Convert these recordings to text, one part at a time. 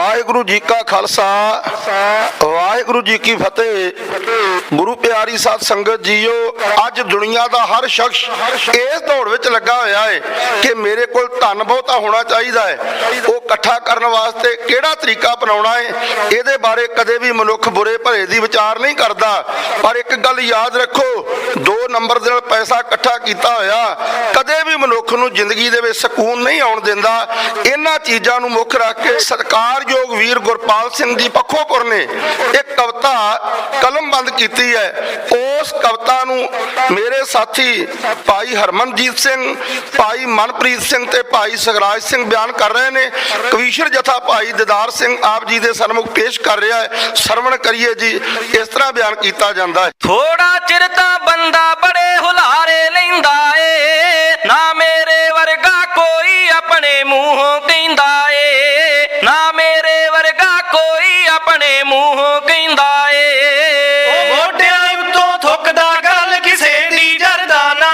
ਵਾਹਿਗੁਰੂ ਜੀ ਕਾ ਖਾਲਸਾ। ਵਾਹਿਗੁਰੂ ਜੀ ਕੀ ਫਤਿਹ। ਗੁਰੂ ਪਿਆਰੀ ਸਾਧ ਸੰਗਤ ਜੀਓ, ਅੱਜ ਦੁਨੀਆ ਦਾ ਹਰ ਸ਼ਖਸ ਇਸ ਦੌੜ ਵਿੱਚ ਲੱਗਾ ਹੋਇਆ ਹੈ ਕਿ ਮੇਰੇ ਕੋਲ ਧਨ ਬਹੁਤਾ ਹੋਣਾ ਚਾਹੀਦਾ ਹੈ ਉਹ ਇਕੱਠਾ ਕਰਨ ਵਾਸਤੇ ਕਿਹੜਾ ਤਰੀਕਾ ਅਪਣਾਉਣਾ ਹੈ ਇਹਦੇ ਬਾਰੇ ਕਦੇ ਵੀ ਮਨੁੱਖ ਬੁਰੇ ਭਲੇ ਦੀ ਵਿਚਾਰ ਨਹੀਂ ਕਰਦਾ। ਪਰ ਇੱਕ ਗੱਲ ਯਾਦ ਰੱਖੋ, ਦੋ ਨੰਬਰ ਦੇ ਨਾਲ ਪੈਸਾ ਇਕੱਠਾ ਕੀਤਾ ਹੋਇਆ, ਕਦੇ ਵੀ ਮਨੁੱਖ ਨੂੰ ਜ਼ਿੰਦਗੀ ਦੇ ਵਿੱਚ ਸਕੂਨ ਨਹੀਂ ਆਉਣ ਦਿੰਦਾ। ਇਹਨਾਂ ਚੀਜ਼ਾਂ ਨੂੰ ਮੁੱਖ ਰੱਖ ਕੇ ਸਰਕਾਰ ਸਤਿਕਾਰਯੋਗ ਵੀਰ ਗੁਰਪਾਲ ਸਿੰਘ ਜੀ ਪੱਖੋਪੁਰ ਨੇ ਇੱਕ ਕਵਿਤਾ ਕਲਮਬੰਦ ਕੀਤੀ ਹੈ। ਉਸ ਕਵਿਤਾ ਨੂੰ ਮੇਰੇ ਸਾਥੀ ਭਾਈ ਹਰਮਨਜੀਤ ਸਿੰਘ, ਭਾਈ ਮਨਪ੍ਰੀਤ ਸਿੰਘ ਤੇ ਭਾਈ ਸਗਰਾਜ ਸਿੰਘ ਬਿਆਨ ਕਰ ਰਹੇ ਨੇ। ਕਵੀਸ਼ਰ ਜਥਾ ਭਾਈ ਦਿਦਾਰ ਸਿੰਘ ਆਪ ਜੀ ਦੇ ਸਨਮੁਖ ਪੇਸ਼ ਕਰ ਰਿਹਾ ਹੈ। ਸਰਵਣ ਕਰੀਏ ਜੀ, ਇਸ ਤਰ੍ਹਾਂ ਬਿਆਨ ਕੀਤਾ ਜਾਂਦਾ ਹੈ। ਥੋੜਾ ਚਿਰ ਤਾਂ ਬੰਦਾ ਬੜੇ ਹੁਲਾਰੇ ਲੈਂਦਾ ਆਪਣੇ ਮੂੰਹੋਂ ਕਹਿੰਦਾ ਏ। ਮੋਢਿਆਂ ਉੱਤੋਂ ਥੁੱਕਦਾ ਗੱਲ ਕਿਸੇ ਦੀ ਜਰਦਾ ਨਾ।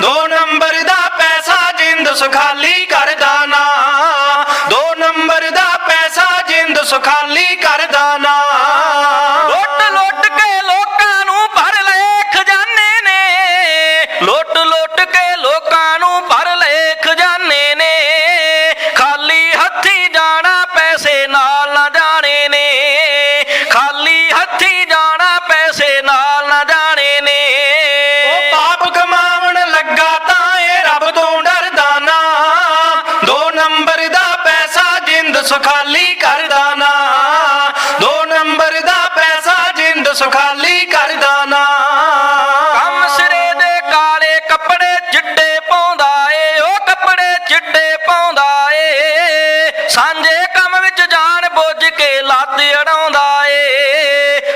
ਦੋ ਨੰਬਰ ਦਾ ਪੈਸਾ ਜਿੰਦ ਸੁਖਾਲੀ ਕਰਦਾ ਨਾ। ਦੋ ਨੰਬਰ ਦਾ ਪੈਸਾ ਜਿੰਦ ਸੁਖਾਲੀ ਕਰਦਾ ਨਾ। ਲੁੱਟ ਲੁੱਟ ਕੇ ਲੋਕਾਂ ਨੂੰ ਭਰ ਲਏ ਖਜ਼ਾਨੇ ਨੇ। ਲੁੱਟ ਲੁੱਟ ਕੇ ਲੋਕਾਂ ਨੂੰ ਭਰ ਲਏ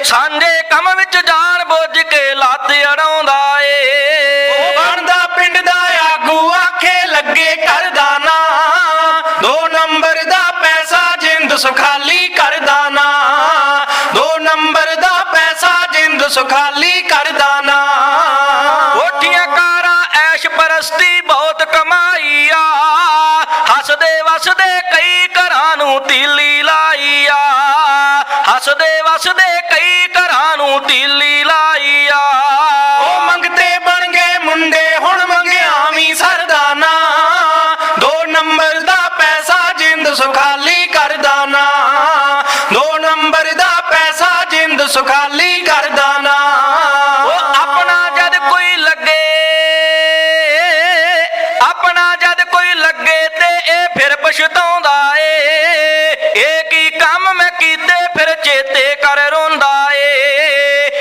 ਸਾਂਝੇ ਕੰਮ ਵਿੱਚ ਜਾਣ ਬੁੱਝ ਕੇ ਲੱਤ ਅੜਾਉਂਦਾ ਏ। ਉਹ ਬਣਦਾ ਪਿੰਡ ਦਾ ਆਗੂ ਆਖੇ ਲੱਗੇ ਕਰਦਾ ਨਾ। ਦੋ ਨੰਬਰ ਦਾ ਪੈਸਾ ਜਿੰਦ ਸੁਖਾਲੀ ਕਰਦਾ ਨਾ। ਦੋ ਨੰਬਰ ਦਾ ਪੈਸਾ ਜਿੰਦ ਸੁਖਾਲੀ ਕਰਦਾ ਨਾ। ਕੋਠੀਆਂ ਕਾਰਾਂ ਐਸ਼ ਪਰਸਤੀ ਬਹੁਤ ਕਮਾਈ ਆ। ਹੱਸਦੇ ਵਸਦੇ ਕਈ ਘਰਾਂ ਨੂੰ ਤੀਲੀ ਲਾਈ ਆ। ਹੱਸਦੇ ਵਸਦੇ ਸੁਖਾਲੀ ਕਰਦਾ ਨਾ। ਉਹ ਆਪਣਾ ਜਦ ਕੋਈ ਲੱਗੇ ਆਪਣਾ ਜਦ ਕੋਈ ਲੱਗੇ ਤੇ ਇਹ ਫਿਰ ਪਛਤਾਉਂਦਾ ਏ। ਇਹ ਕੀ ਕੰਮ ਮੈਂ ਕੀਤੇ ਫਿਰ ਚੇਤੇ ਕਰ ਰੋਂਦਾ ਏ।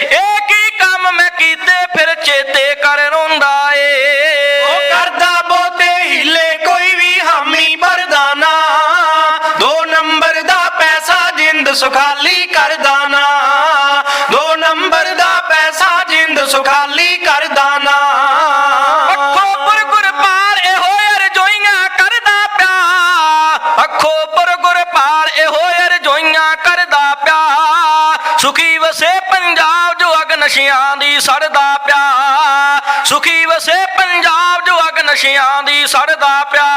ਇਹ ਕੀ ਕੰਮ ਮੈਂ ਕੀਤੇ ਫਿਰ ਚੇਤੇ ਕਰ ਰੋਂਦਾ ਏ। ਉਹ ਕਰਦਾ ਬੋਤੇ ਹੀਲੇ ਕੋਈ ਵੀ ਹਾਮੀ ਭਰਦਾ ਨਾ। ਦੋ ਨੰਬਰ ਦਾ ਪੈਸਾ ਜਿੰਦ ਸੁਖਾਲੀ ਕਰਦਾ ਨਾ। ਸੁਖੀ ਵਸੇ ਪੰਜਾਬ ਜੋ ਅਗ ਨਸ਼ਿਆਂ ਦੀ ਸੜਦਾ ਪਿਆ। ਸੁਖੀ ਵਸੇ ਪੰਜਾਬ ਜੋ ਅਗ ਨਸ਼ਿਆਂ ਦੀ ਸੜਦਾ ਪਿਆ।